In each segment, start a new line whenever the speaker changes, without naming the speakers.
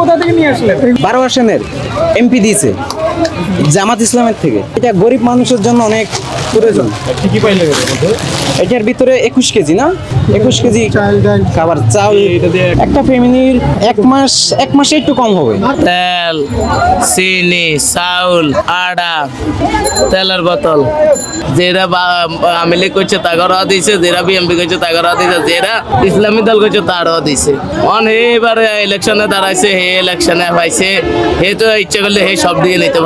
কোথা থেকে নিয়ে আসলেন?
বারো আসনের এমপি দিয়েছে। জামাত ইসলামের থেকে। এটা গরিব মানুষের জন্য অনেক প্রয়োজন। এটার ভিতরে একুশ কেজি না? একুশ কেজি খাবার, চাল, একটা ফ্যামিলির এক মাস, এক মাসে একটু কম হবে।
তেল, চিনি, চাউল আটা তেলের বোতল। যেটা আওয়ামী লীগ করছে তাগরা দিছে। যেটা বিএমপি করছে তাগরা দিছে। যেটা ইসলামী দল করছে, তারাও দিছে। অন এবারে ইলেকশনে দাঁড়াইছে, হে ইলেকশনে পাইছে। হে তো ইচ্ছে করলে হে সব দিয়ে নিতে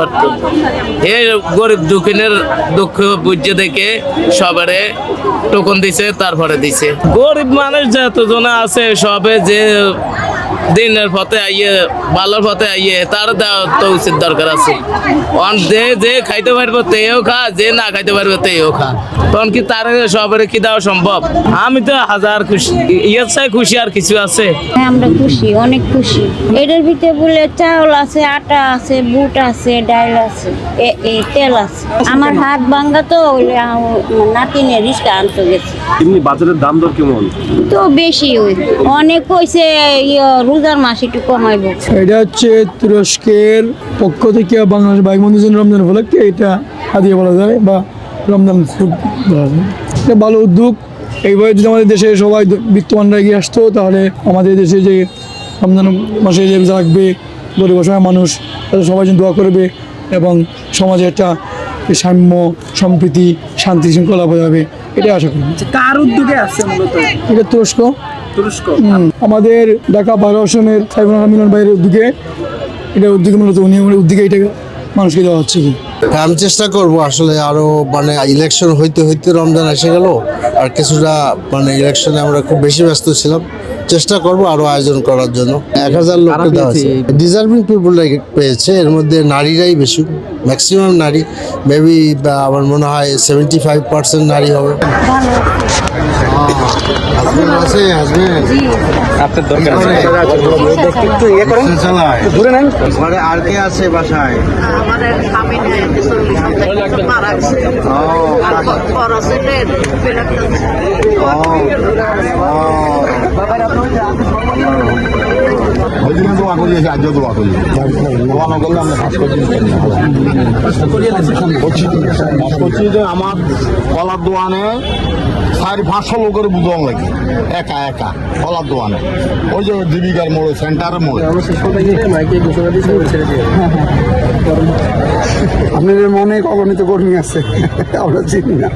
হে গরিব দুঃখিনের দুঃখ বুঝে দেখে সবারে টোকন দিছে, তারপরে দিছে। গরিব মানুষ যতজনে আছে সবে যে দিনের পথে আইয়ে ভালোর পথে আইয়ে তার দেওয়া তো উচিত দরকার আছে। অন যে যে খাইতে পারব তেও খা যে না খাইতে পারবে তেও খা। তখন কি তার সবার কি দেওয়া সম্ভব? আমি তো হাজার খুশি ইয়ের চাই খুশি আর কিছু আছে।
হ্যাঁ আমরা খুশি অনেক খুশি। এটার ভিতরে বলে চাউল আছে আটা আছে বুট আছে ডাল আছে এ- এ তেল আছে। আমার হাত ভাঙ্গা তো আমার নাতিনে রিস্কা আনতে গেছে।
এমনি বাজারের দাম দর কেমন?
তো বেশি অনেক কইছে ইয়ে, রোজার মাস একটু কমাইব।
এটা হচ্ছে তুরস্কের পক্ষ থেকে বাংলাদেশ বাইক বন্ধু রমজান উপলক্ষে এটা হাদিয়া বলা যায় বা রমজান বলা যায়। এটা ভালো উদ্যোগ। এইভাবে যদি আমাদের দেশে সবাই বিত্তমানরা এগিয়ে আসতো তাহলে আমাদের দেশে যে রমজান মাসে যে রাখবে গরিব অসহায় মানুষ তাদের সবাই যেন দোয়া করবে এবং সমাজে একটা সাম্য সম্প্রীতি শান্তি শৃঙ্খলা বোঝাবে এটা আশা করি।
কার উদ্যোগে আসছে মূলত?
এটা তুরস্ক।
তুরস্ক।
আমাদের ঢাকা বারো আসনের সাইফুল মিলন ভাইয়ের উদ্যোগে এটা উদ্যোগে মূলত উনি উদ্যোগে এটাকে মানুষকে দেওয়া হচ্ছে কি?
আমি চেষ্টা করব আসলে আরও মানে ইলেকশন হইতে হইতে রমজান এসে গেল আর কিছুটা মানে ইলেকশনে আমরা খুব বেশি ব্যস্ত ছিলাম। চেষ্টা করব আরও আয়োজন করার জন্য। এক হাজার লোককে দেওয়া ডিজার্ভিং পিপুল পেয়েছে এর মধ্যে নারীরাই বেশি ম্যাক্সিমাম নারী। মেবি আমার মনে হয় সেভেন্টি ফাইভ পার্সেন্ট নারী হবে। আছে হাজবেন্ড
আপনার দরকার
একটু ইয়ে করেন। দূরে নেন।
ঘরে আর কে আছে বাসায়?
ওইদিনে দোয়া করি আজও দোয়া করি। আমরা কলার দোয়ানে চারি পাঁচশো লোকের বুঝন লাগে। একা একা, কলার দোয়ানে। ওই যে জীবিকার মোড়ে, সেন্টারের মোড়ে।
আপনাদের মনে অগণিত কর্মী আছে? আমরা চিনি না।